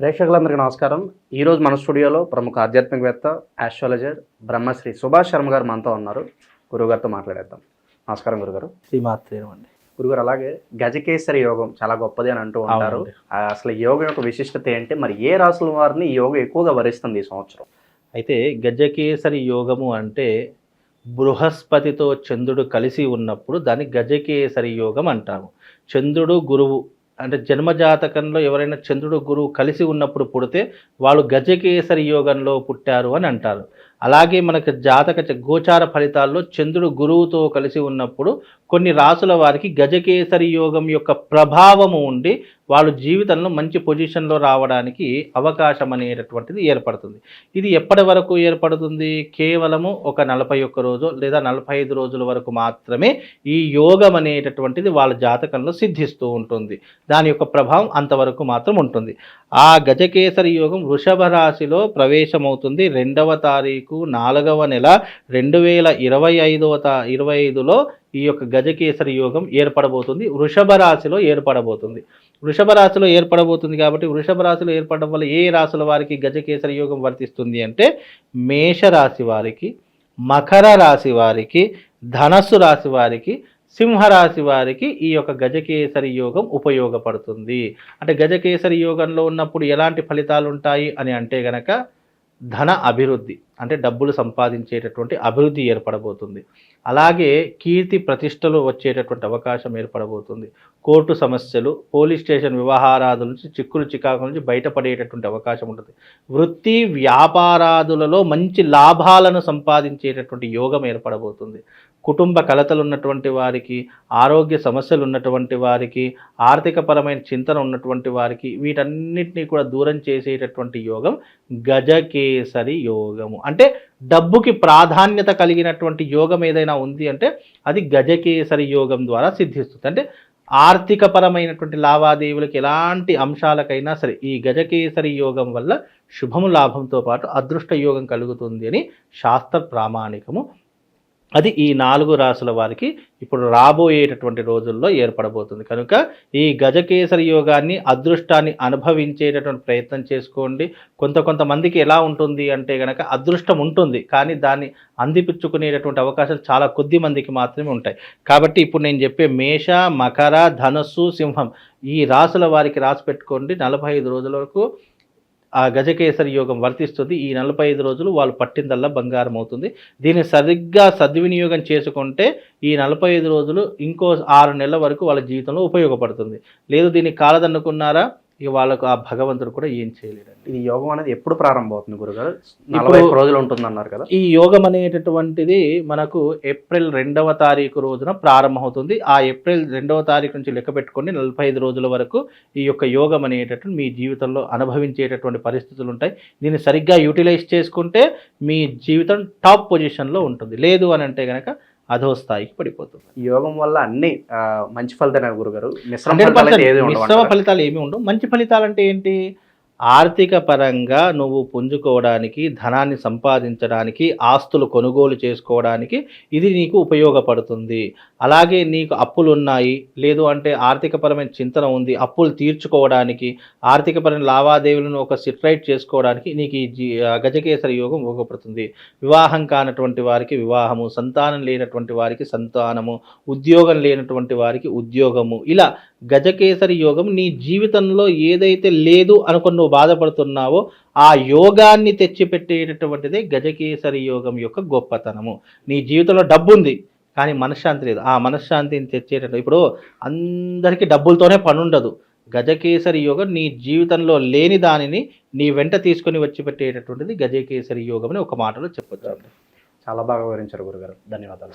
ప్రేక్షకులందరికీ నమస్కారం. ఈరోజు మన స్టూడియోలో ప్రముఖ ఆధ్యాత్మికవేత్త ఆస్ట్రాలజర్ బ్రహ్మశ్రీ సుభాష్ శర్మ గారు మనతో ఉన్నారు. గురుగారితో మాట్లాడేద్దాం. నమస్కారం గురుగారు. శ్రీమాత్రేయం అండి. గురుగారు అలాగే గజకేసరి యోగం చాలా గొప్పది అని అంటూ ఉంటారు. అసలు యోగం యొక్క విశిష్టత ఏంటి? మరి ఏ రాసుల వారిని ఈ యోగం ఎక్కువగా వరిస్తుంది ఈ సంవత్సరం? అయితే గజకేసరి యోగము అంటే బృహస్పతితో చంద్రుడు కలిసి ఉన్నప్పుడు దాన్ని గజకేసరి యోగం అంటాము. చంద్రుడు గురువు అంటే జన్మజాతకంలో ఎవరైనా చంద్రుడు గురువు కలిసి ఉన్నప్పుడు పుడితే వాళ్ళు గజకేసరి యోగంలో పుట్టారు అని అంటారు. అలాగే మనకు జాతక గోచార ఫలితాల్లో చంద్రుడు గురువుతో కలిసి ఉన్నప్పుడు కొన్ని రాసుల వారికి గజకేసరి యోగం యొక్క ప్రభావము ఉండి వాళ్ళు జీవితంలో మంచి పొజిషన్లో రావడానికి అవకాశం అనేటటువంటిది ఏర్పడుతుంది. ఇది ఎప్పటి వరకు ఏర్పడుతుంది? కేవలము ఒక నలభై ఒక్క రోజు లేదా నలభై ఐదు రోజుల వరకు మాత్రమే ఈ యోగం అనేటటువంటిది వాళ్ళ జాతకంలో సిద్ధిస్తూ ఉంటుంది. దాని యొక్క ప్రభావం అంతవరకు మాత్రం ఉంటుంది. ఆ గజకేసరి యోగం వృషభ రాశిలో ప్రవేశమవుతుంది. రెండవ తారీఖు నాలుగవ నెల రెండు వేల ఇరవై ఐదవ తా ఇరవై ఐదులో ఈ యొక్క గజకేసరి యోగం ఏర్పడబోతుంది. వృషభ రాశిలో ఏర్పడబోతుంది. వృషభ రాశిలో ఏర్పడబోతుంది కాబట్టి వృషభ రాశిలో ఏర్పడడం వల్ల ఏ రాశుల వారికి గజకేసరి యోగం వర్తిస్తుంది అంటే మేష రాశి వారికి మకర రాశి వారికి ధనస్సు రాశి వారికి సింహరాశి వారికి ఈ యొక్క గజకేసరి యోగం ఉపయోగపడుతుంది. అంటే గజకేసరి యోగంలో ఉన్నప్పుడు ఎలాంటి ఫలితాలు ఉంటాయి అని అంటే గనక ధన అభివృద్ధి. అంటే డబ్బులు సంపాదించేటటువంటి అభివృద్ధి ఏర్పడబోతుంది. అలాగే కీర్తి ప్రతిష్టలు వచ్చేటటువంటి అవకాశం ఏర్పడబోతుంది. కోర్టు సమస్యలు పోలీస్ స్టేషన్ వ్యవహారాదుల నుంచి చిక్కులు చికాకుల నుంచి బయటపడేటటువంటి అవకాశం ఉంటుంది. వృత్తి వ్యాపారాదులలో మంచి లాభాలను సంపాదించేటటువంటి యోగం ఏర్పడబోతుంది. కుటుంబ కలతలు ఉన్నటువంటి వారికి ఆరోగ్య సమస్యలు ఉన్నటువంటి వారికి ఆర్థికపరమైన చింతన ఉన్నటువంటి వారికి వీటన్నిటినీ కూడా దూరం చేసేటటువంటి యోగం గజకేసరి యోగము. అంటే డబ్బుకి ప్రాధాన్యత కలిగినటువంటి యోగం ఏదైనా ఉంది అంటే అది గజకేసరి యోగం ద్వారా సిద్ధిస్తుంది. అంటే ఆర్థికపరమైనటువంటి లావాదేవీలకు ఎలాంటి అంశాలకైనా సరే ఈ గజకేసరి యోగం వల్ల శుభము లాభంతో పాటు అదృష్ట యోగం కలుగుతుంది అని శాస్త్ర ప్రామాణికము అది ఈ నాలుగు రాసుల వారికి ఇప్పుడు రాబోయేటటువంటి రోజుల్లో ఏర్పడబోతుంది. కనుక ఈ గజకేసరి యోగాన్ని అదృష్టాన్ని అనుభవించేటటువంటి ప్రయత్నం చేసుకోండి. కొంత కొంతమందికి ఎలా ఉంటుంది అంటే కనుక అదృష్టం ఉంటుంది. కానీ దాన్ని అందిపుచ్చుకునేటటువంటి అవకాశాలు చాలా కొద్ది మందికి మాత్రమే ఉంటాయి. కాబట్టి ఇప్పుడు నేను చెప్పే మేష మకర ధనస్సు సింహం ఈ రాసుల వారికి రాసి పెట్టుకోండి. నలభై ఐదు రోజుల వరకు ఆ గజకేసరి యోగం వర్తిస్తుంది. ఈ నలభై ఐదు రోజులు వాళ్ళు పట్టిందల్లా బంగారం అవుతుంది. దీన్ని సరిగ్గా సద్వినియోగం చేసుకుంటే ఈ నలభై ఐదు రోజులు ఇంకో ఆరు నెలల వరకు వాళ్ళ జీవితంలో ఉపయోగపడుతుంది. లేదు దీన్ని కాలదన్నుకున్నారా? ఇక వాళ్ళకు ఆ భగవంతుడు కూడా ఏం చేయలేడండి. ఇది యోగం అనేది ఎప్పుడు ప్రారంభం అవుతుంది గురుగారు నలభై రోజులు ఉంటుంది అన్నారు కదా? ఈ యోగం అనేటటువంటిది మనకు ఏప్రిల్ రెండవ తారీఖు రోజున ప్రారంభమవుతుంది. ఆ ఏప్రిల్ రెండవ తారీఖు నుంచి లెక్క పెట్టుకొని నలభై ఐదు రోజుల వరకు ఈ యొక్క యోగం అనేటటువంటి మీ జీవితంలో అనుభవించేటటువంటి పరిస్థితులు ఉంటాయి. దీన్ని సరిగ్గా యూటిలైజ్ చేసుకుంటే మీ జీవితం టాప్ పొజిషన్లో ఉంటుంది. లేదు అని అంటే కనుక అధో స్థాయికి పడిపోతుంది. ఈ యోగం వల్ల అన్ని మంచి ఫలితాలు గురుగారు? మిశ్రమ? ఫలితాలు ఏమి ఉండవు. మంచి ఫలితాలు అంటే ఏంటి? ఆర్థిక పరంగా నువ్వు పుంజుకోవడానికి ధనాన్ని సంపాదించడానికి ఆస్తులు కొనుగోలు చేసుకోవడానికి ఇది నీకు ఉపయోగపడుతుంది. అలాగే నీకు అప్పులు ఉన్నాయి లేదు అంటే ఆర్థికపరమైన చింతన ఉంది. అప్పులు తీర్చుకోవడానికి ఆర్థికపరమైన లావాదేవీలను ఒక సిట్రైట్ చేసుకోవడానికి నీకు ఈ జీ గజకేసరి యోగం ఉపయోగపడుతుంది. వివాహం కానటువంటి వారికి వివాహము సంతానం లేనటువంటి వారికి సంతానము ఉద్యోగం లేనటువంటి వారికి ఉద్యోగము. ఇలా గజకేసరి యోగం నీ జీవితంలో ఏదైతే లేదు అనుకున్న బాధపడుతున్నావో ఆ యోగాన్ని తెచ్చిపెట్టేటటువంటిదే గజకేసరి యోగం యొక్క గొప్పతనము. నీ జీవితంలో డబ్బు ఉంది కానీ మనశ్శాంతి లేదు. ఆ మనశ్శాంతిని తెచ్చేటట్టు ఇప్పుడు అందరికీ డబ్బులతోనే పని ఉండదు గజకేసరి యోగం నీ జీవితంలో లేని దానిని నీ వెంట తీసుకొని వచ్చి పెట్టేటటువంటిది గజకేసరి యోగం అని ఒక మాటలో చెప్పొచ్చు. చాలా బాగా వివరించారు గురుగారు. ధన్యవాదాలు.